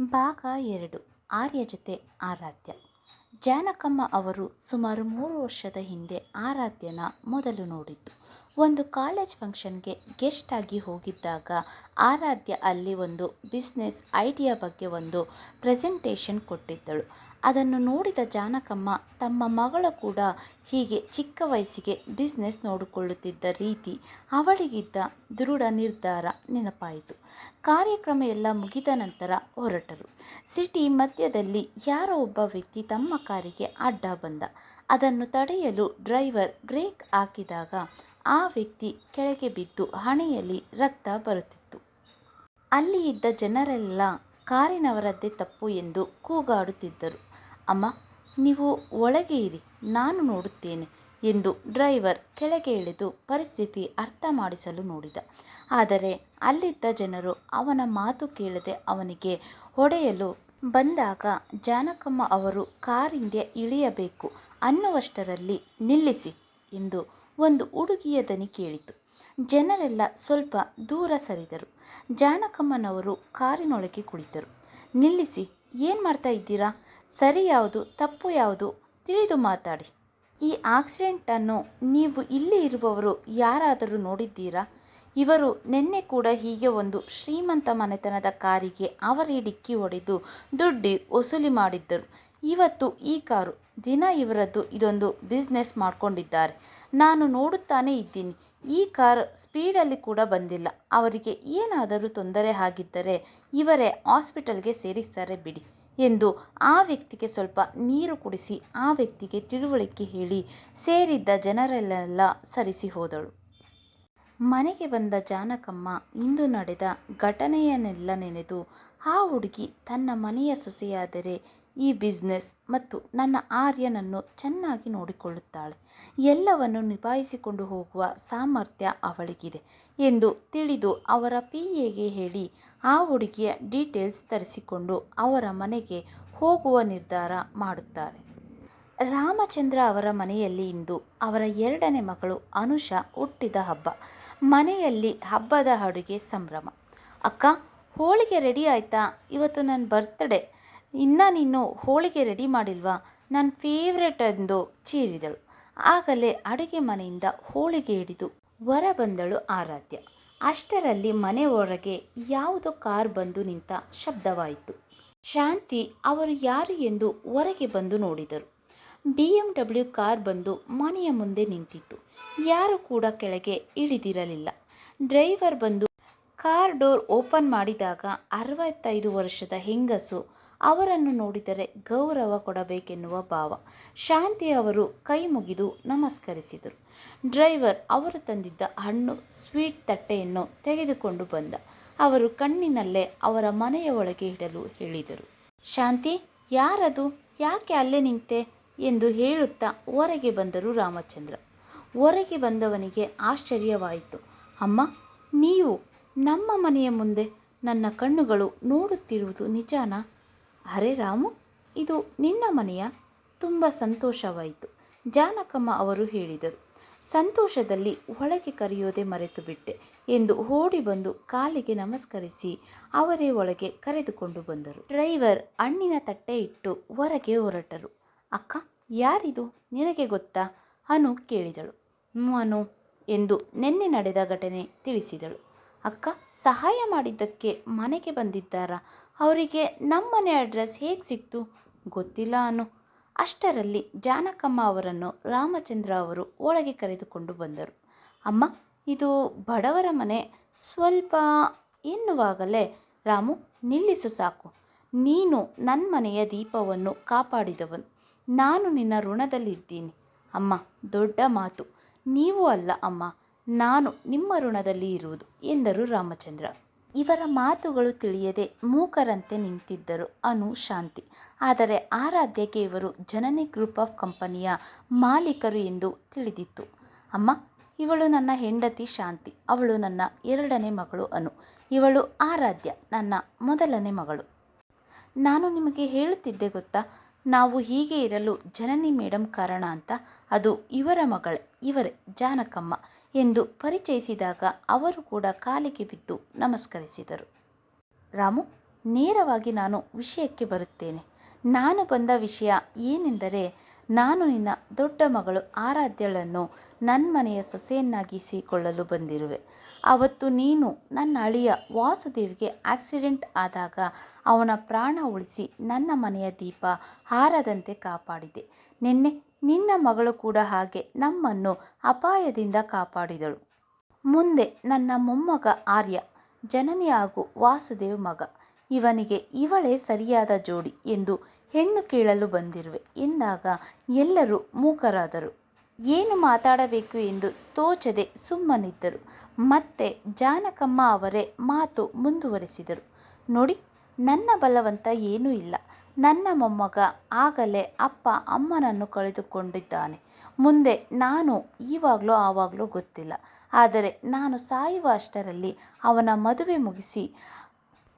ಭಾಗ ಎರಡು ಆರ್ಯ ಜೊತೆ ಆರಾಧ್ಯ. ಜಾನಕಮ್ಮ ಅವರು ಸುಮಾರು ಮೂರು ವರ್ಷದ ಹಿಂದೆ ಆರಾಧ್ಯನ ಮೊದಲು ನೋಡಿದ್ದು. ಒಂದು ಕಾಲೇಜ್ ಫಂಕ್ಷನ್ಗೆ ಗೆಸ್ಟ್ ಆಗಿ ಹೋಗಿದ್ದಾಗ ಆರಾಧ್ಯ ಅಲ್ಲಿ ಒಂದು ಬಿಸ್ನೆಸ್ ಐಡಿಯಾ ಬಗ್ಗೆ ಒಂದು ಪ್ರೆಸೆಂಟೇಷನ್ ಕೊಟ್ಟಿದ್ದಳು. ಅದನ್ನು ನೋಡಿದ ಜಾನಕಮ್ಮ ತಮ್ಮ ಮಗಳು ಕೂಡ ಹೀಗೆ ಚಿಕ್ಕ ವಯಸ್ಸಿಗೆ ಬಿಸ್ನೆಸ್ ನೋಡಿಕೊಳ್ಳುತ್ತಿದ್ದ ರೀತಿ ಅವಳಿಗಿದ್ದ ದೃಢ ನಿರ್ಧಾರ ನೆನಪಾಯಿತು. ಕಾರ್ಯಕ್ರಮ ಎಲ್ಲ ಮುಗಿದ ನಂತರ ಹೊರಟರು. ಸಿಟಿ ಮಧ್ಯದಲ್ಲಿ ಯಾರೋ ಒಬ್ಬ ವ್ಯಕ್ತಿ ತಮ್ಮ ಕಾರಿಗೆ ಅಡ್ಡ ಬಂದ. ಅದನ್ನು ತಡೆಯಲು ಡ್ರೈವರ್ ಬ್ರೇಕ್ ಹಾಕಿದಾಗ ಆ ವ್ಯಕ್ತಿ ಕೆಳಗೆ ಬಿದ್ದು ಹಣೆಯಲ್ಲಿ ರಕ್ತ ಬರುತ್ತಿತ್ತು. ಅಲ್ಲಿ ಇದ್ದ ಜನರೆಲ್ಲ ಕಾರಿನವರದ್ದೇ ತಪ್ಪು ಎಂದು ಕೂಗಾಡುತ್ತಿದ್ದರು. ಅಮ್ಮ, ನೀವು ಒಳಗೆ ಇರಿ, ನಾನು ನೋಡುತ್ತೇನೆ ಎಂದು ಡ್ರೈವರ್ ಕೆಳಗೆ ಇಳಿದು ಪರಿಸ್ಥಿತಿ ಅರ್ಥ ಮಾಡಿಸಲು ನೋಡಿದ. ಆದರೆ ಅಲ್ಲಿದ್ದ ಜನರು ಅವನ ಮಾತು ಕೇಳದೆ ಅವನಿಗೆ ಹೊಡೆಯಲು ಬಂದಾಗ ಜಾನಕಮ್ಮ ಅವರು ಕಾರಿಂದ ಇಳಿಯಬೇಕು ಅನ್ನುವಷ್ಟರಲ್ಲಿ ನಿಲ್ಲಿಸಿ ಎಂದು ಒಂದು ಹುಡುಗಿಯ ದನಿ ಕೇಳಿತು. ಜನರೆಲ್ಲ ಸ್ವಲ್ಪ ದೂರ ಸರಿದರು. ಜಾನಕಮ್ಮನವರು ಕಾರಿನೊಳಗೆ ಕುಳಿತರು. ನಿಲ್ಲಿಸಿ, ಏನು ಮಾಡ್ತಾ ಇದ್ದೀರಾ? ಸರಿ ಯಾವುದು, ತಪ್ಪು ಯಾವುದು? ತಿಳಿದು ಮಾತಾಡಿ. ಈ ಆಕ್ಸಿಡೆಂಟನ್ನು ನೀವು ಇಲ್ಲಿ ಇರುವವರು ಯಾರಾದರೂ ನೋಡಿದ್ದೀರಾ? ಇವರು ನಿನ್ನೆ ಕೂಡ ಹೀಗೆ ಒಂದು ಶ್ರೀಮಂತ ಮನೆತನದ ಕಾರಿಗೆ ಅವರೇ ಡಿಕ್ಕಿ ಹೊಡೆದು ದುಡ್ಡಿ ವಸೂಲಿ ಮಾಡಿದ್ದರು. ಇವತ್ತು ಈ ಕಾರು, ದಿನ ಇವರದ್ದು ಇದೊಂದು ಬಿಸ್ನೆಸ್ ಮಾಡಿಕೊಂಡಿದ್ದಾರೆ. ನಾನು ನೋಡುತ್ತಾನೇ ಇದ್ದೀನಿ. ಈ ಕಾರ್ ಸ್ಪೀಡಲ್ಲಿ ಕೂಡ ಬಂದಿಲ್ಲ. ಅವರಿಗೆ ಏನಾದರೂ ತೊಂದರೆ ಆಗಿದ್ದರೆ ಇವರೇ ಹಾಸ್ಪಿಟಲ್ಗೆ ಸೇರಿಸ್ತಾರೆ ಬಿಡಿ ಎಂದು ಆ ವ್ಯಕ್ತಿಗೆ ಸ್ವಲ್ಪ ನೀರು ಕುಡಿಸಿ ಆ ವ್ಯಕ್ತಿಗೆ ತಿಳುವಳಿಕೆ ಹೇಳಿ ಸೇರಿದ್ದ ಜನರೆಲ್ಲ ಸರಿಸಿ ಹೋದಳು. ಮನೆಗೆ ಬಂದ ಜಾನಕಮ್ಮ ಇಂದು ನಡೆದ ಘಟನೆಯನ್ನೆಲ್ಲ ನೆನೆದು ಆ ಹುಡುಗಿ ತನ್ನ ಮನೆಯ ಸೊಸೆಯಾದರೆ ಈ ಬಿಸ್ನೆಸ್ ಮತ್ತು ನನ್ನ ಆರ್ಯನನ್ನು ಚೆನ್ನಾಗಿ ನೋಡಿಕೊಳ್ಳುತ್ತಾಳೆ. ಎಲ್ಲವನ್ನು ನಿಭಾಯಿಸಿಕೊಂಡು ಹೋಗುವ ಸಾಮರ್ಥ್ಯ ಅವಳಿಗಿದೆ ಎಂದು ತಿಳಿದು ಅವರ ಪಿ ಎಗೆ ಹೇಳಿ ಆ ಹುಡುಗಿಯ ಡೀಟೇಲ್ಸ್ ತರಿಸಿಕೊಂಡು ಅವರ ಮನೆಗೆ ಹೋಗುವ ನಿರ್ಧಾರ ಮಾಡುತ್ತಾರೆ. ರಾಮಚಂದ್ರ ಅವರ ಮನೆಯಲ್ಲಿ ಇಂದು ಅವರ ಎರಡನೇ ಮಗಳು ಅನುಷಾ ಹುಟ್ಟಿದ ಹಬ್ಬ. ಮನೆಯಲ್ಲಿ ಹಬ್ಬದ ಅಡುಗೆ ಸಂಭ್ರಮ. ಅಕ್ಕ, ಹೋಳಿಗೆ ರೆಡಿ ಆಯಿತಾ? ಇವತ್ತು ನನ್ನ ಬರ್ತ್ಡೇ ಇನ್ನು ನೀನು ಹೋಳಿಗೆ ರೆಡಿ ಮಾಡಿಲ್ವಾ? ನನ್ನ ಫೇವ್ರೆಟ್ ಎಂದು ಚೀರಿದಳು. ಆಗಲೇ ಅಡುಗೆ ಮನೆಯಿಂದ ಹೋಳಿಗೆ ಹಿಡಿದು ಹೊರ ಬಂದಳು ಆರಾಧ್ಯ. ಅಷ್ಟರಲ್ಲಿ ಮನೆ ಹೊರಗೆ ಯಾವುದೋ ಕಾರ್ ಬಂದು ನಿಂತ ಶಬ್ದವಾಯಿತು. ಶಾಂತಿ ಅವರು ಯಾರು ಎಂದು ಹೊರಗೆ ಬಂದು ನೋಡಿದರು. ಬಿ ಎಂ ಡಬ್ಲ್ಯೂ ಕಾರ್ ಬಂದು ಮನೆಯ ಮುಂದೆ ನಿಂತಿತ್ತು. ಯಾರು ಕೂಡ ಕೆಳಗೆ ಇಳಿದಿರಲಿಲ್ಲ. ಡ್ರೈವರ್ ಬಂದು ಕಾರ್ ಡೋರ್ ಓಪನ್ ಮಾಡಿದಾಗ ಅರವತ್ತೈದು ವರ್ಷದ ಹೆಂಗಸು ಅವರನ್ನು ನೋಡಿದರೆ ಗೌರವ ಕೊಡಬೇಕೆನ್ನುವ ಭಾವ. ಶಾಂತಿ ಅವರು ಕೈ ಮುಗಿದು ನಮಸ್ಕರಿಸಿದರು. ಡ್ರೈವರ್ ಅವರು ತಂದಿದ್ದ ಹಣ್ಣು, ಸ್ವೀಟ್ ತಟ್ಟೆಯನ್ನು ತೆಗೆದುಕೊಂಡು ಬಂದ. ಅವರು ಕಣ್ಣಿನಲ್ಲೇ ಅವರ ಮನೆಯ ಒಳಗೆ ಇಡಲು ಹೇಳಿದರು. ಶಾಂತಿ, ಯಾರದು? ಯಾಕೆ ಅಲ್ಲೇ ನಿಂತೆ? ಎಂದು ಹೇಳುತ್ತಾ ಹೊರಗೆ ಬಂದರು ರಾಮಚಂದ್ರ. ಹೊರಗೆ ಬಂದವನಿಗೆ ಆಶ್ಚರ್ಯವಾಯಿತು. ಅಮ್ಮ, ನೀವು ನಮ್ಮ ಮನೆಯ ಮುಂದೆ ನನ್ನ ಕಣ್ಣುಗಳು ನೋಡುತ್ತಿರುವುದು ನಿಜಾನಾ? ಅರೆ ರಾಮು, ಇದು ನಿನ್ನ ಮನೆಯ ತುಂಬ ಸಂತೋಷವಾಯಿತು. ಜಾನಕಮ್ಮ ಅವರು ಹೇಳಿದರು, ಸಂತೋಷದಲ್ಲಿ ಒಳಗೆ ಕರೆಯೋದೇ ಮರೆತು ಬಿಟ್ಟೆ ಎಂದು ಓಡಿ ಬಂದು ಕಾಲಿಗೆ ನಮಸ್ಕರಿಸಿ ಅವರೇ ಒಳಗೆ ಕರೆದುಕೊಂಡು ಬಂದರು. ಡ್ರೈವರ್ ಹಣ್ಣಿನ ತಟ್ಟೆ ಇಟ್ಟು ಹೊರಗೆ ಹೊರಟರು. ಅಕ್ಕ, ಯಾರಿದು? ನಿನಗೆ ಗೊತ್ತಾ? ಅನು ಕೇಳಿದಳು. ಅನು ಎಂದು ನಿನ್ನೆ ನಡೆದ ಘಟನೆ ತಿಳಿಸಿದಳು. ಅಕ್ಕ ಸಹಾಯ ಮಾಡಿದ್ದಕ್ಕೆ ಮನೆಗೆ ಬಂದಿದ್ದಾರಾ? ಅವರಿಗೆ ನಮ್ಮ ಮನೆ ಅಡ್ರೆಸ್ ಹೇಗೆ ಸಿಕ್ತು? ಗೊತ್ತಿಲ್ಲ ಅನು. ಅಷ್ಟರಲ್ಲಿ ಜಾನಕಮ್ಮ ಅವರನ್ನು ರಾಮಚಂದ್ರ ಅವರು ಒಳಗೆ ಕರೆದುಕೊಂಡು ಬಂದರು. ಅಮ್ಮ, ಇದು ಬಡವರ ಮನೆ. ಸ್ವಲ್ಪ ಎನ್ನುವಾಗಲೇ, ರಾಮು, ನಿಲ್ಲಿಸು ಸಾಕು. ನೀನು ನನ್ನ ಮನೆಯ ದೀಪವನ್ನು ಕಾಪಾಡಿದವನು. ನಾನು ನಿನ್ನ ಋಣದಲ್ಲಿದ್ದೀನಿ. ಅಮ್ಮ, ದೊಡ್ಡ ಮಾತು. ನೀವು ಅಲ್ಲ ಅಮ್ಮ. ನಾನು ನಿಮ್ಮ ಋಣದಲ್ಲಿ ಇರುವುದು, ಎಂದರು ರಾಮಚಂದ್ರ. ಇವರ ಮಾತುಗಳು ತಿಳಿಯದೆ ಮೂಕರಂತೆ ನಿಂತಿದ್ದರು ಅನು ಶಾಂತಿ. ಆದರೆ ಆರಾಧ್ಯಕ್ಕೆ ಇವರು ಜನನಿ ಗ್ರೂಪ್ ಆಫ್ ಕಂಪನಿಯ ಮಾಲೀಕರು ಎಂದು ತಿಳಿದಿತ್ತು. ಅಮ್ಮ, ಇವಳು ನನ್ನ ಹೆಂಡತಿ ಶಾಂತಿ, ಅವಳು ನನ್ನ ಎರಡನೇ ಮಗಳು ಅನು. ಇವಳು ಆರಾಧ್ಯ, ನನ್ನ ಮೊದಲನೇ ಮಗಳು. ನಾನು ನಿಮಗೆ ಹೇಳುತ್ತಿದ್ದೆ ಗೊತ್ತಾ? ನಾವು ಹೀಗೆ ಇರಲು ಜನನಿ ಮೇಡಂ ಕಾರಣ ಅಂತ ಅದು ಇವರ ಮಗಳ, ಇವರೇ ಜಾನಕಮ್ಮ ಎಂದು ಪರಿಚಯಿಸಿದಾಗ ಅವರು ಕೂಡ ಕಾಲಿಗೆ ಬಿದ್ದು ನಮಸ್ಕರಿಸಿದರು. ರಾಮು, ನೇರವಾಗಿ ನಾನು ವಿಷಯಕ್ಕೆ ಬರುತ್ತೇನೆ. ನಾನು ಬಂದ ವಿಷಯ ಏನೆಂದರೆ, ನಾನು ನಿನ್ನ ದೊಡ್ಡ ಮಗಳು ಆರಾಧ್ಯಳನ್ನು ನನ್ನ ಮನೆಯ ಸೊಸೆಯನ್ನಾಗಿಸಿಕೊಳ್ಳಲು ಬಂದಿರುವೆ. ಅವತ್ತು ನೀನು ನನ್ನ ಅಳಿಯ ವಾಸುದೇವ್ಗೆ ಆಕ್ಸಿಡೆಂಟ್ ಆದಾಗ ಅವನ ಪ್ರಾಣ ಉಳಿಸಿ ನನ್ನ ಮನೆಯ ದೀಪ ಹಾರದಂತೆ ಕಾಪಾಡಿದೆ. ನಿನ್ನೆ ನಿನ್ನ ಮಗಳು ಕೂಡ ಹಾಗೆ ನಮ್ಮನ್ನು ಅಪಾಯದಿಂದ ಕಾಪಾಡಿದಳು. ಮುಂದೆ ನನ್ನ ಮೊಮ್ಮಗ ಆರ್ಯ, ಜನನಿ ಹಾಗೂ ವಾಸುದೇವ್ ಮಗ. ಇವನಿಗೆ ಇವಳೇ ಸರಿಯಾದ ಜೋಡಿ ಎಂದು ಹೆಣ್ಣು ಕೇಳಲು ಬಂದಿರುವೆ ಎಂದಾಗ ಎಲ್ಲರೂ ಮೂಕರಾದರು. ಏನು ಮಾತಾಡಬೇಕು ಎಂದು ತೋಚದೆ ಸುಮ್ಮನಿದ್ದರು. ಮತ್ತೆ ಜಾನಕಮ್ಮ ಅವರೇ ಮಾತು ಮುಂದುವರೆಸಿದರು. ನೋಡಿ, ನನ್ನ ಬಲವಂತ ಏನೂ ಇಲ್ಲ. ನನ್ನ ಮೊಮ್ಮಗ ಆಗಲೇ ಅಪ್ಪ ಅಮ್ಮನನ್ನು ಕಳೆದುಕೊಂಡಿದ್ದಾನೆ. ಮುಂದೆ ನಾನು ಈವಾಗಲೂ ಆವಾಗಲೂ ಗೊತ್ತಿಲ್ಲ. ಆದರೆ ನಾನು ಸಾಯುವ ಅಷ್ಟರಲ್ಲಿ ಅವನ ಮದುವೆ ಮುಗಿಸಿ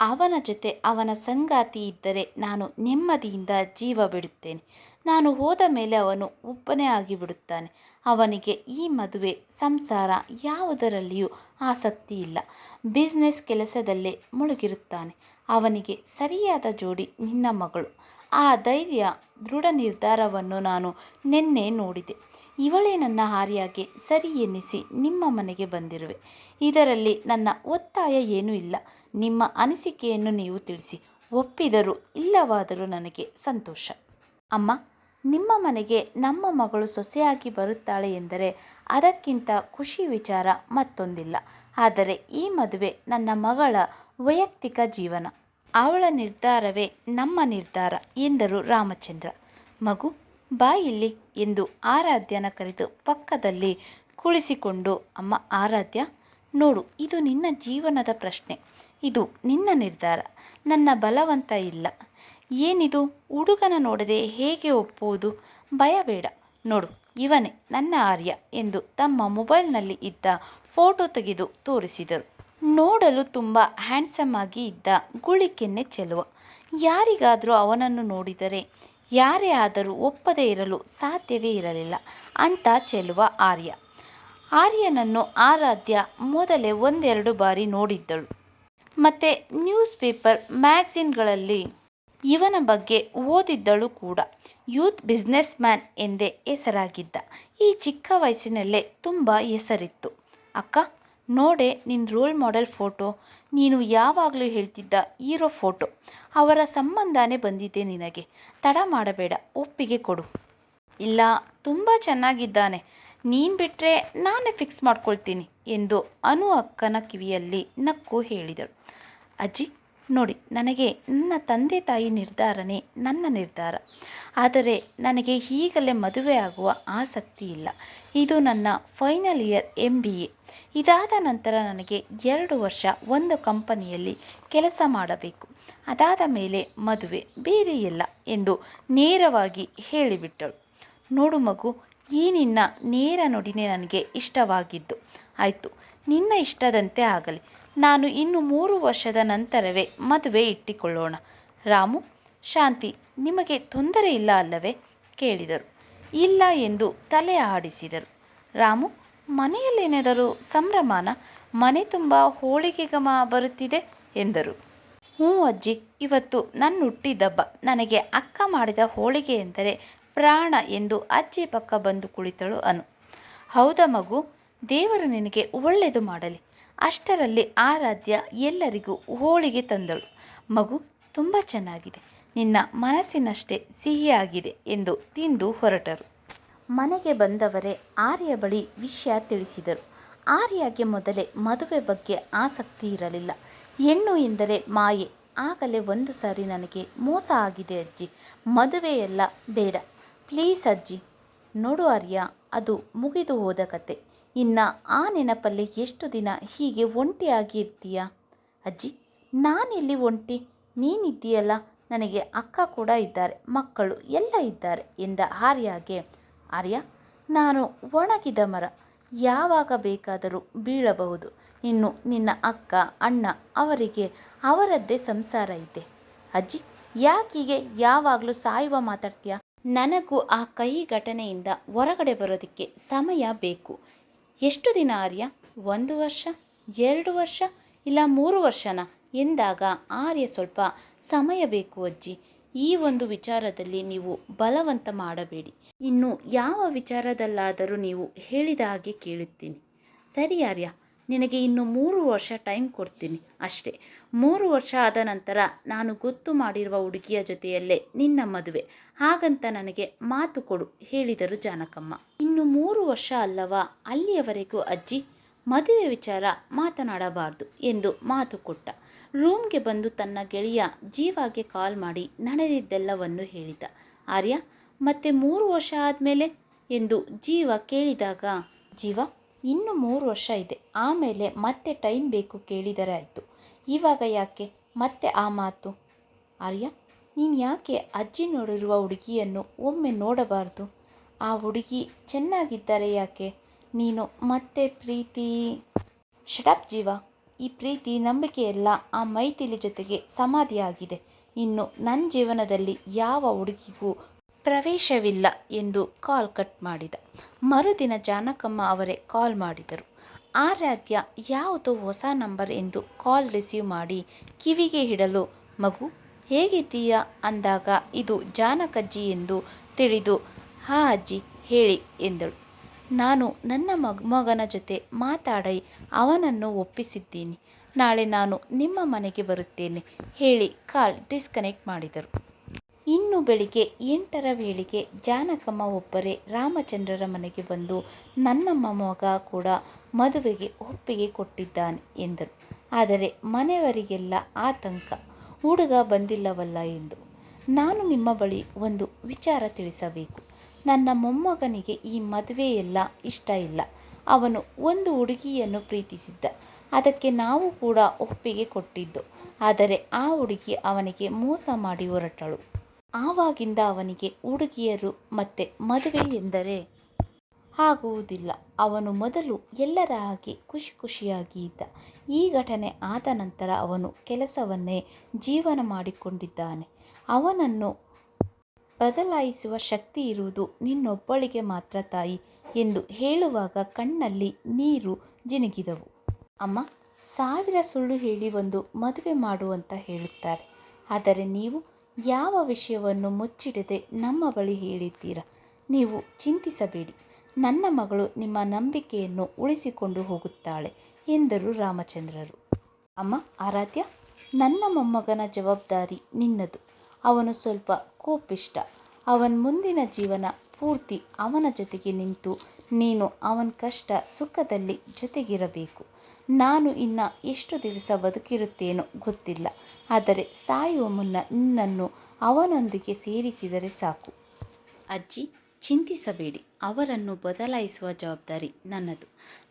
ಅವನ ಜೊತೆ ಅವನ ಸಂಗಾತಿ ಇದ್ದರೆ ನಾನು ನೆಮ್ಮದಿಯಿಂದ ಜೀವ ಬಿಡುತ್ತೇನೆ. ನಾನು ಹೋದ ಮೇಲೆ ಅವನು ಒಬ್ಬನೇ ಆಗಿಬಿಡುತ್ತಾನೆ. ಅವನಿಗೆ ಈ ಮದುವೆ, ಸಂಸಾರ ಯಾವುದರಲ್ಲಿಯೂ ಆಸಕ್ತಿ ಇಲ್ಲ ಬಿಸ್ನೆಸ್ ಕೆಲಸದಲ್ಲೇ ಮುಳುಗಿರುತ್ತಾನೆ. ಅವನಿಗೆ ಸರಿಯಾದ ಜೋಡಿ ನಿನ್ನ ಮಗಳು. ಆ ಧೈರ್ಯ, ದೃಢ ನಿರ್ಧಾರವನ್ನು ನಾನು ನಿನ್ನೆ ನೋಡಿದೆ. ಇವಳೇ ನನ್ನ ಹಾರಿಯಾಗೆ ಸರಿ ಎನ್ನಿಸಿ ನಿಮ್ಮ ಮನೆಗೆ ಬಂದಿರುವೆ. ಇದರಲ್ಲಿ ನನ್ನ ಒತ್ತಾಯ ಏನೂ ಇಲ್ಲ. ನಿಮ್ಮ ಅನಿಸಿಕೆಯನ್ನು ನೀವು ತಿಳಿಸಿ. ಒಪ್ಪಿದರೂ ಇಲ್ಲವಾದರೂ ನನಗೆ ಸಂತೋಷ. ಅಮ್ಮ, ನಿಮ್ಮ ಮನೆಗೆ ನಮ್ಮ ಮಗಳು ಸೊಸೆಯಾಗಿ ಬರುತ್ತಾಳೆ ಎಂದರೆ ಅದಕ್ಕಿಂತ ಖುಷಿ ವಿಚಾರ ಮತ್ತೊಂದಿಲ್ಲ. ಆದರೆ ಈ ಮದುವೆ ನನ್ನ ಮಗಳ ವೈಯಕ್ತಿಕ ಜೀವನ. ಅವಳ ನಿರ್ಧಾರವೇ ನಮ್ಮ ನಿರ್ಧಾರ ಎಂದರು ರಾಮಚಂದ್ರ. ಮಗು, ಬಾ ಇಲ್ಲಿ ಎಂದು ಆರಾಧ್ಯನ ಕರೆದು ಪಕ್ಕದಲ್ಲಿ ಕುಳಿಸಿಕೊಂಡು, ಅಮ್ಮ, ಆರಾಧ್ಯ? ನೋಡು, ಇದು ನಿನ್ನ ಜೀವನದ ಪ್ರಶ್ನೆ. ಇದು ನಿನ್ನ ನಿರ್ಧಾರ. ನನ್ನ ಬಲವಂತ ಇಲ್ಲ. ಏನಿದು? ಹುಡುಗನ ನೋಡದೆ ಹೇಗೆ ಒಪ್ಪುವುದು? ಭಯ ಬೇಡ. ನೋಡು, ಇವನೇ ನನ್ನ ಆರ್ಯ ಎಂದು ತಮ್ಮ ಮೊಬೈಲ್ನಲ್ಲಿ ಇದ್ದ ಫೋಟೋ ತೆಗೆದು ತೋರಿಸಿದರು. ನೋಡಲು ತುಂಬ ಹ್ಯಾಂಡ್ಸಮ್ ಆಗಿ ಇದ್ದ ಗುಳಿಕೆನ್ನೆ ಚೆಲುವ. ಯಾರಿಗಾದರೂ ಅವನನ್ನು ನೋಡಿದರೆ ಯಾರೇ ಆದರೂ ಒಪ್ಪದೇ ಇರಲು ಸಾಧ್ಯವೇ ಇರಲಿಲ್ಲ. ಅಂತ ಚೆಲುವ ಆರ್ಯ. ಆರ್ಯನನ್ನು ಆರಾಧ್ಯ ಮೊದಲೇ ಒಂದೆರಡು ಬಾರಿ ನೋಡಿದ್ದಳು. ಮತ್ತು ನ್ಯೂಸ್ ಪೇಪರ್ ಮ್ಯಾಗ್ಝಿನ್ಗಳಲ್ಲಿ ಇವನ ಬಗ್ಗೆ ಓದಿದ್ದಳು ಕೂಡ. ಯೂತ್ ಬಿಸ್ನೆಸ್ ಮ್ಯಾನ್ ಎಂದೇ ಹೆಸರಾಗಿದ್ದ. ಈ ಚಿಕ್ಕ ವಯಸ್ಸಿನಲ್ಲೇ ತುಂಬ ಹೆಸರಿತ್ತು. ಅಕ್ಕ, ನೋಡೆ ನಿನ್ನ ರೋಲ್ ಮಾಡೆಲ್ ಫೋಟೋ. ನೀನು ಯಾವಾಗಲೂ ಹೇಳ್ತಿದ್ದ ಹೀರೋ ಫೋಟೋ. ಅವರ ಸಂಬಂಧನೇ ಬಂದಿದೆ ನಿನಗೆ. ತಡ ಮಾಡಬೇಡ, ಒಪ್ಪಿಗೆ ಕೊಡು. ಇಲ್ಲ, ತುಂಬ ಚೆನ್ನಾಗಿದ್ದಾನೆ. ನೀನು ಬಿಟ್ಟರೆ ನಾನೇ ಫಿಕ್ಸ್ ಮಾಡ್ಕೊಳ್ತೀನಿ ಎಂದು ಅನು ಅಕ್ಕನ ಕಿವಿಯಲ್ಲಿ ನಕ್ಕು ಹೇಳಿದಳು. ಅಜ್ಜಿ, ನೋಡಿ, ನನಗೆ ನನ್ನ ತಂದೆ ತಾಯಿ ನಿರ್ಧಾರನೇ ನನ್ನ ನಿರ್ಧಾರ. ಆದರೆ ನನಗೆ ಈಗಲೇ ಮದುವೆ ಆಗುವ ಆಸಕ್ತಿ ಇಲ್ಲ. ಇದು ನನ್ನ final year M B A ಇದಾದ ನಂತರ ನನಗೆ ಎರಡು ವರ್ಷ ಒಂದು ಕಂಪನಿಯಲ್ಲಿ ಕೆಲಸ ಮಾಡಬೇಕು. ಅದಾದ ಮೇಲೆ ಮದುವೆ ಬೇರೆ ಇಲ್ಲ ಎಂದು ನೇರವಾಗಿ ಹೇಳಿಬಿಟ್ಟಳು. ನೋಡು ಮಗು ಈ ನಿನ್ನ ನೇರ ನುಡಿನೇ ನನಗೆ ಇಷ್ಟವಾಗಿದ್ದು. ಆಯಿತು, ನಿನ್ನ ಇಷ್ಟದಂತೆ ಆಗಲಿ. ನಾನು ಇನ್ನು ಮೂರು ವರ್ಷದ ನಂತರವೇ ಮದುವೆ ಇಟ್ಟುಕೊಳ್ಳೋಣ. ರಾಮು, ಶಾಂತಿ, ನಿಮಗೆ ತೊಂದರೆ ಇಲ್ಲ ಅಲ್ಲವೇ? ಕೇಳಿದರು. ಇಲ್ಲ ಎಂದು ತಲೆ ಆಡಿಸಿದರು. ರಾಮು, ಮನೆಯಲ್ಲೇನಾದರೂ ಸಂಭ್ರಮಾನ? ಮನೆ ತುಂಬ ಹೋಳಿಗೆ ಗಮ ಬರುತ್ತಿದೆ ಎಂದರು. ಹ್ಞೂ ಅಜ್ಜಿ, ಇವತ್ತು ನನ್ನ ಹುಟ್ಟಿದಬ್ಬ ನನಗೆ ಅಕ್ಕ ಮಾಡಿದ ಹೋಳಿಗೆ ಎಂದರೆ ಪ್ರಾಣ ಎಂದು ಅಜ್ಜಿ ಪಕ್ಕ ಬಂದು ಕುಳಿತಳು ಅನು. ಹೌದ ಮಗು, ದೇವರು ನಿನಗೆ ಒಳ್ಳೆಯದು ಮಾಡಲಿ. ಅಷ್ಟರಲ್ಲಿ ಆರಾಧ್ಯ ಎಲ್ಲರಿಗೂ ಹೋಳಿಗೆ ತಂದಳು. ಮಗು, ತುಂಬ ಚೆನ್ನಾಗಿದೆ. ನಿನ್ನ ಮನಸ್ಸಿನಷ್ಟೇ ಸಿಹಿಯಾಗಿದೆ ಎಂದು ತಿಂದು ಹೊರಟರು. ಮನೆಗೆ ಬಂದವರೇ ಆರ್ಯ ಬಳಿ ವಿಷಯ ತಿಳಿಸಿದರು. ಆರ್ಯಗೆ ಮೊದಲೇ ಮದುವೆ ಬಗ್ಗೆ ಆಸಕ್ತಿ ಇರಲಿಲ್ಲ. ಹೆಣ್ಣು ಎಂದರೆ ಮಾಯೆ. ಆಗಲೇ ಒಂದು ಸಾರಿ ನನಗೆ ಮೋಸ ಆಗಿದೆ ಅಜ್ಜಿ. ಮದುವೆಯೆಲ್ಲ ಬೇಡ. ಪ್ಲೀಸ್ ಅಜ್ಜಿ. ನೋಡು ಆರ್ಯ, ಅದು ಮುಗಿದು ಹೋದ ಕತೆ. ಇನ್ನು ಆ ನೆನಪಲ್ಲಿ ಎಷ್ಟು ದಿನ ಹೀಗೆ ಒಂಟಿಯಾಗಿ ಇರ್ತೀಯ ಅಜ್ಜಿ, ನಾನೆಲ್ಲಿ ಒಂಟಿ? ನೀನಿದ್ದೀಯಲ್ಲ? ನನಗೆ ಅಕ್ಕ ಕೂಡ ಇದ್ದಾರೆ, ಮಕ್ಕಳು ಎಲ್ಲ ಇದ್ದಾರೆ ಎಂದ ಆರ್ಯಾಗೆ. ಆರ್ಯ, ನಾನು ಒಣಗಿದ ಮರ, ಯಾವಾಗ ಬೇಕಾದರೂ ಬೀಳಬಹುದು. ಇನ್ನು ನಿನ್ನ ಅಕ್ಕ, ಅಣ್ಣ, ಅವರಿಗೆ ಅವರದ್ದೇ ಸಂಸಾರ ಇದೆ. ಅಜ್ಜಿ ಯಾಕೀಗೆ ಯಾವಾಗಲೂ ಸಾಯುವ ಮಾತಾಡ್ತೀಯ? ನನಗೂ ಆ ಕೈ ಘಟನೆಯಿಂದ ಹೊರಗಡೆ ಬರೋದಕ್ಕೆ ಸಮಯ ಬೇಕು. ಎಷ್ಟು ದಿನ ಆರ್ಯ? ಒಂದು ವರ್ಷ? ಎರಡು ವರ್ಷ? ಇಲ್ಲ ಮೂರು ವರ್ಷನ? ಎಂದಾಗ ಆರ್ಯ ಸ್ವಲ್ಪ ಸಮಯ ಬೇಕು ಅಜ್ಜಿ. ಈ ಒಂದು ವಿಚಾರದಲ್ಲಿ ನೀವು ಬಲವಂತ ಮಾಡಬೇಡಿ. ಇನ್ನು ಯಾವ ವಿಚಾರದಲ್ಲಾದರೂ ನೀವು ಹೇಳಿದ ಹಾಗೆ ಕೇಳುತ್ತೀನಿ. ಸರಿ ಆರ್ಯ. ನಿನಗೆ ಇನ್ನು ಮೂರು ವರ್ಷ ಟೈಮ್ ಕೊಡ್ತೀನಿ. ಅಷ್ಟೇ. ಮೂರು ವರ್ಷ ಆದ ನಂತರ ನಾನು ಗೊತ್ತು ಮಾಡಿರುವ ಹುಡುಗಿಯ ಜೊತೆಯಲ್ಲೇ ನಿನ್ನ ಮದುವೆ. ಹಾಗಂತ ನನಗೆ ಮಾತು ಕೊಡು, ಹೇಳಿದರು ಜಾನಕಮ್ಮ. ಇನ್ನು ಮೂರು ವರ್ಷ ಅಲ್ಲವಾ? ಅಲ್ಲಿಯವರೆಗೂ ಅಜ್ಜಿ, ಮದುವೆ ವಿಚಾರ ಮಾತನಾಡಬಾರ್ದು ಎಂದು ಮಾತು ಕೊಟ್ಟ. ರೂಮ್ಗೆ ಬಂದು ತನ್ನ ಗೆಳೆಯ ಜೀವಾಗೆ ಕಾಲ್ ಮಾಡಿ ನಡೆದಿದ್ದೆಲ್ಲವನ್ನು ಹೇಳಿದ. ಆರ್ಯ, ಮತ್ತೆ ಮೂರು ವರ್ಷ ಆದಮೇಲೆ? ಎಂದು ಜೀವ ಕೇಳಿದಾಗ, ಜೀವ ಇನ್ನು ಮೂರು ವರ್ಷ ಇದೆ. ಆಮೇಲೆ ಮತ್ತೆ ಟೈಮ್ ಬೇಕು ಕೇಳಿದರೆ ಆಯಿತು. ಇವಾಗ ಯಾಕೆ? ಮತ್ತೆ ಆ ಮಾತು. ಆರ್ಯ, ನೀನು ಯಾಕೆ ಅಜ್ಜಿ ನೋಡಿರುವ ಹುಡುಗಿಯನ್ನು ಒಮ್ಮೆ ನೋಡಬಾರ್ದು? ಆ ಹುಡುಗಿ ಚೆನ್ನಾಗಿದ್ದರೆ ಯಾಕೆ? ನೀನು ಮತ್ತೆ ಪ್ರೀತಿ? ಶಟಪ್ ಜೀವ. ಈ ಪ್ರೀತಿ ನಂಬಿಕೆಯೆಲ್ಲ ಆ ಮೈತಿಲಿ ಜೊತೆಗೆ ಸಮಾಧಿಯಾಗಿದೆ. ಇನ್ನು ನನ್ನ ಜೀವನದಲ್ಲಿ ಯಾವ ಹುಡುಗಿಗೂ ಪ್ರವೇಶವಿಲ್ಲ ಎಂದು ಕಾಲ್ ಕಟ್ ಮಾಡಿದ. ಮರುದಿನ ಜಾನಕಮ್ಮ ಅವರೇ ಕಾಲ್ ಮಾಡಿದರು. ಆರಾಧ್ಯ, ಯಾವುದು ಹೊಸ ನಂಬರ್ ಎಂದು ಕಾಲ್ ರಿಸೀವ್ ಮಾಡಿ ಕಿವಿಗೆ ಹಿಡಲು, ಮಗು, ಹೇಗಿದ್ದೀಯಾ? ಅಂದಾಗ, ಇದು ಜಾನಕಜ್ಜಿ ಎಂದು ತಿಳಿದು, ಹಾ ಅಜ್ಜಿ, ಹೇಳಿ ಎಂದಳು. ನಾನು ನನ್ನ ಮಗ, ಮಗನ ಜೊತೆ ಮಾತಾಡಿ, ಅವನನ್ನು ಒಪ್ಪಿಸಿದ್ದೀನಿ. ನಾಳೆ ನಾನು ನಿಮ್ಮ ಮನೆಗೆ ಬರುತ್ತೇನೆ, ಹೇಳಿ ಕಾಲ್ ಡಿಸ್ಕನೆಕ್ಟ್ ಮಾಡಿದರು. ಇನ್ನು ಬೆಳಿಗ್ಗೆ ಎಂಟರ ವೇಳೆಗೆ ಜಾನಕಮ್ಮ ಒಬ್ಬರೇ ರಾಮಚಂದ್ರರ ಮನೆಗೆ ಬಂದು ನನ್ನ ಮೊಮ್ಮಗ ಕೂಡ ಮದುವೆಗೆ ಒಪ್ಪಿಗೆ ಕೊಟ್ಟಿದ್ದಾನೆ ಎಂದರು. ಆದರೆ ಮನೆಯವರಿಗೆಲ್ಲ ಆತಂಕ. ಹುಡುಗ ಬಂದಿಲ್ಲವಲ್ಲ ಎಂದು. ನಾನು ನಿಮ್ಮ ಬಳಿ ಒಂದು ವಿಚಾರ ತಿಳಿಸಬೇಕು. ನನ್ನ ಮೊಮ್ಮಗನಿಗೆ ಈ ಮದುವೆಯೆಲ್ಲ ಇಷ್ಟ ಇಲ್ಲ. ಅವನು ಒಂದು ಹುಡುಗಿಯನ್ನು ಪ್ರೀತಿಸಿದ್ದ. ಅದಕ್ಕೆ ನಾವು ಕೂಡ ಒಪ್ಪಿಗೆ ಕೊಟ್ಟಿದ್ದು. ಆದರೆ ಆ ಹುಡುಗಿ ಅವನಿಗೆ ಮೋಸ ಮಾಡಿ ಹೊರಟಳು. ಆವಾಗಿಂದ ಅವನಿಗೆ ಹುಡುಗಿಯರು ಮತ್ತೆ ಮದುವೆ ಎಂದರೆ ಆಗುವುದಿಲ್ಲ. ಅವನು ಮೊದಲು ಎಲ್ಲರ ಹಾಗೆ ಖುಷಿ ಖುಷಿಯಾಗಿ ಇದ್ದ ಈ ಘಟನೆ ಆದ ನಂತರ ಅವನು ಕೆಲಸವನ್ನೇ ಜೀವನ ಮಾಡಿಕೊಂಡಿದ್ದಾನೆ. ಅವನನ್ನು ಬದಲಾಯಿಸುವ ಶಕ್ತಿ ಇರುವುದು ನಿನ್ನೊಬ್ಬಳಿಗೆ ಮಾತ್ರ ತಾಯಿ ಎಂದು ಹೇಳುವಾಗ ಕಣ್ಣಲ್ಲಿ ನೀರು ಜಿನುಗಿದವು. ಅಮ್ಮ, ಸಾವಿರ ಸುಳ್ಳು ಹೇಳಿ ಒಂದು ಮದುವೆ ಮಾಡು ಅಂತ ಹೇಳುತ್ತಾರೆ. ಆದರೆ ನೀವು ಯಾವ ವಿಷಯವನ್ನು ಮುಚ್ಚಿಡದೆ ನಮ್ಮ ಬಳಿ ಹೇಳಿದ್ದೀರಾ? ನೀವು ಚಿಂತಿಸಬೇಡಿ. ನನ್ನ ಮಗಳು ನಿಮ್ಮ ನಂಬಿಕೆಯನ್ನು ಉಳಿಸಿಕೊಂಡು ಹೋಗುತ್ತಾಳೆ ಎಂದರು ರಾಮಚಂದ್ರರು. ಅಮ್ಮ, ಆರಾಧ್ಯ. ನನ್ನ ಮೊಮ್ಮಗನ ಜವಾಬ್ದಾರಿ ನಿನ್ನದು. ಅವನು ಸ್ವಲ್ಪ ಕೋಪಿಷ್ಟ. ಅವನ ಮುಂದಿನ ಜೀವನ ಪೂರ್ತಿ ಅವನ ಜೊತೆಗೆ ನಿಂತು, ನೀನು ಅವನ ಕಷ್ಟ ಸುಖದಲ್ಲಿ ಜೊತೆಗಿರಬೇಕು. ನಾನು ಇನ್ನು ಎಷ್ಟು ದಿವಸ ಬದುಕಿರುತ್ತೇನೋ ಗೊತ್ತಿಲ್ಲ, ಆದರೆ ಸಾಯುವ ಮುನ್ನ ನಿನ್ನನ್ನು ಅವನೊಂದಿಗೆ ಸೇರಿಸಿದರೆ ಸಾಕು. ಅಜ್ಜಿ, ಚಿಂತಿಸಬೇಡಿ, ಅವರನ್ನು ಬದಲಾಯಿಸುವ ಜವಾಬ್ದಾರಿ ನನ್ನದು.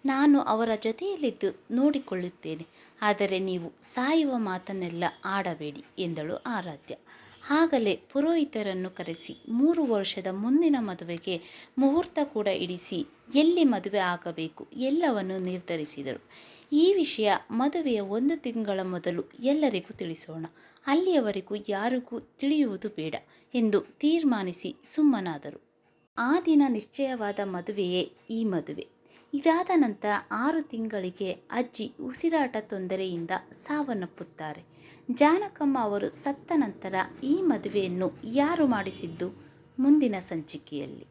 ನಾನು ಅವರ ಜೊತೆಯಲ್ಲಿದ್ದು ನೋಡಿಕೊಳ್ಳುತ್ತೇನೆ, ಆದರೆ ನೀವು ಸಾಯುವ ಮಾತನ್ನೆಲ್ಲ ಆಡಬೇಡಿ ಎಂದಳು ಆರಾಧ್ಯ. ಆಗಲೇ ಪುರೋಹಿತರನ್ನು ಕರೆಸಿ ಮೂರು ವರ್ಷದ ಮುಂದಿನ ಮದುವೆಗೆ ಮುಹೂರ್ತ ಕೂಡ ಇಡಿಸಿ ಎಲ್ಲಿ ಮದುವೆ ಆಗಬೇಕು ಎಲ್ಲವನ್ನು ನಿರ್ಧರಿಸಿದರು. ಈ ವಿಷಯ ಮದುವೆಯ ಒಂದು ತಿಂಗಳ ಮೊದಲು ಎಲ್ಲರಿಗೂ ತಿಳಿಸೋಣ. ಅಲ್ಲಿಯವರೆಗೂ ಯಾರಿಗೂ ತಿಳಿಯುವುದು ಬೇಡ ಎಂದು ತೀರ್ಮಾನಿಸಿ ಸುಮ್ಮನಾದರು. ಆ ದಿನ ನಿಶ್ಚಯವಾದ ಮದುವೆಯೇ ಈ ಮದುವೆ. ಇದಾದ ನಂತರ ಆರು ತಿಂಗಳಿಗೆ ಅಜ್ಜಿ ಉಸಿರಾಟ ತೊಂದರೆಯಿಂದ ಸಾವನ್ನಪ್ಪುತ್ತಾರೆ. ಜಾನಕಮ್ಮ ಅವರು ಸತ್ತ ನಂತರ ಈ ಮದುವೆಯನ್ನು ಯಾರು ಮಾಡಿಸಿದ್ದು? ಮುಂದಿನ ಸಂಚಿಕೆಯಲ್ಲಿ.